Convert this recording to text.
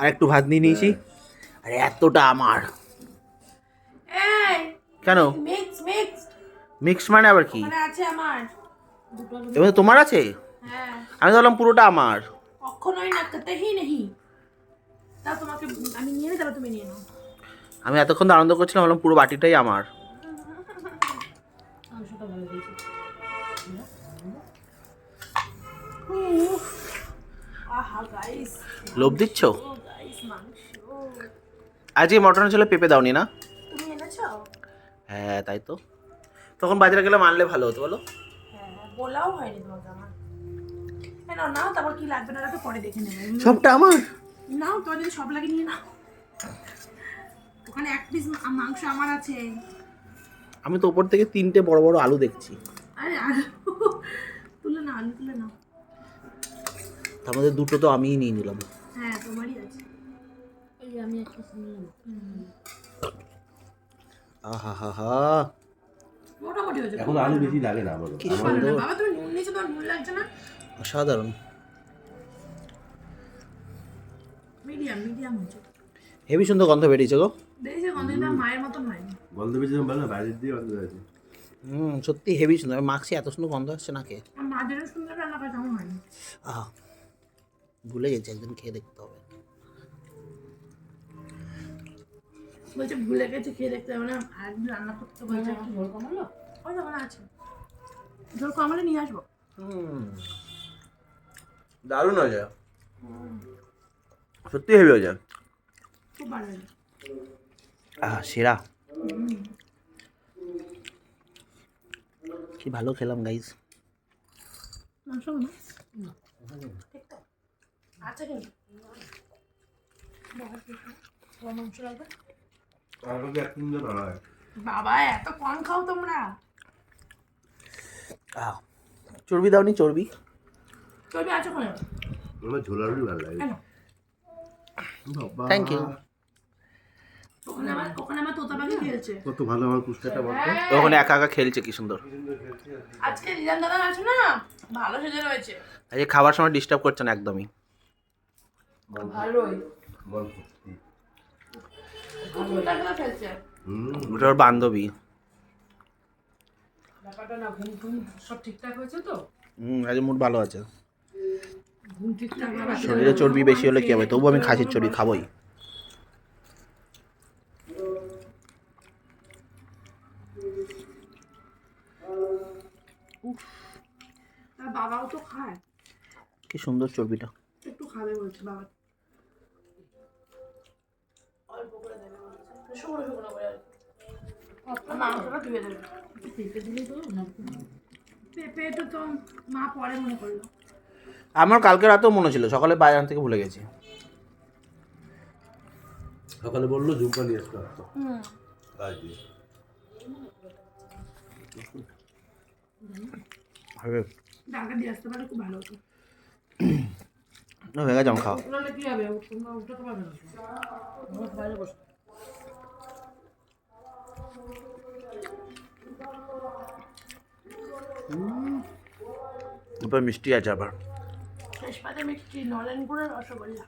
আর একটু ভাত নিয়ে নিয়েছি। আর এতটা আমার। কেন? মিক্স মানে আবার কি? মানে এবার তোমার আছে? হ্যাঁ। আমি তো বললাম পুরোটা আমার। কখনোই না কতই নেই। তা তোমাকে আমি নিয়ে নিই তারপর তুমি নিয়ে নাও। আমি এতক্ষণ আনন্দ করছিলাম বললাম পুরো বাটিটাই আমার। মাংসটা ভালো দিয়েছি আহা গাইস লোভ দিচ্ছ? আজকে মটন ছিল পেঁপে দাওনি না? তুমি এনেছো? হ্যাঁ তাই তো। তখন বাজারে গেলে মানলে ভালো হতো বলো। হ্যাঁ বলাও হয়নি তোমাকে আমার। হ্যাঁ নাও নাও তারপর কি লাগবে না লাগবে পরে দেখে নেবে। সবটা আমার? নাও তোমার যদি সব লাগে নিয়ে নাও। ওখানে এক পিস মাংস আমার আছে। আমি তো ওপর থেকে তিনটে বড় বড় আলু দেখছি। আরে আলু। তুলে নাও আলু তুলে নাও। তার মধ্যে দুটো তো আমিই নিয়ে নিলাম। আহা হা হা মোটামুটি হয়েছে। এখন আলু বেশি লাগে না কি সুন্দর বাবা তুমি নুন নিয়েছো তোমার নুন লাগছে না? অসাধারণ। মিডিয়াম মিডিয়াম হয়েছে। হেভি সুন্দর গন্ধ বেরিয়েছে গো। দেখেছি গন্ধটা মায়ের মতন হয়নি গন্ধ বেশি যখন না বাইরের দিয়ে গন্ধ আছে হুম সত্যি হেভি সুন্দর। মাখছি এত সুন্দর গন্ধ আসছে নাকে। আর মা সুন্দর রান্না করে তেমন হয়নি আহ। ভুলে গেছি একদিন খেয়ে দেখতে হবে। বলছে ভুলে গেছে খেয়ে দেখতে হবে না। আরেকদিন রান্না করতে বলছে ঝোল কমালো? ওই ওখানে আছে। ঝোল কমালে নিয়ে আসব। হুম। দারুণ হয়ে যায় সত্যি হেভি হয়ে যায় খুব ভালো আহ সেরা। কি ভালো খেলাম গাইস আচ্ছা বাবা এত কম খাও তোমরা। আহ চর্বি দাওনি চর্বি? চলবে আছো কোনে আমার ঝোলারই ভালো লাগে। থ্যাংক ইউ ওখানে আমার ওখানে আমার তোতা পাখি খেলছে। কত ভালো আমার কুস্তাটা বলতো। ওখানে একা একা খেলছে কি সুন্দর। আজকে রিজান দাদা আছে না? ভালো সেজে রয়েছে। আজকে খাবার সময় ডিস্টার্ব করছে না একদমই। ভালোই। ওটা ওর বান্ধবী। ব্যাপারটা না ঘুম ঘুম সব ঠিকঠাক হয়েছে তো? হুম আজ মুড ভালো আছে। শরীরে চর্বি বেশি হলে কি হবে? তবু আমি খাসির চর্বি খাবোই। বাবাও তো খায়। কি সুন্দর চর্বিটা। একটু খাবে বলছে বাবা। শুকনো শুকনো করে। আর কি। আর মাংসটা ধুয়ে দেবে। পেঁপে দিলেই তো পেঁপে তো তো মা পরে মনে করল। আমার কালকে রাতেও মনে ছিল সকালে বাজার থেকে ভুলে গেছি। সকালে বলল ঝুমকা নিয়ে আসতে দিয়ে। হবে ডালটা দিয়ে আসতে পারলে খুব ভালো হতো। না, হয়ে গেছে আমার খাওয়া কি হবে? উঠতে পারবে না। এরপর মিষ্টি আছে আবার। মিষ্টি নলেন গুড়ের রসগোল্লা।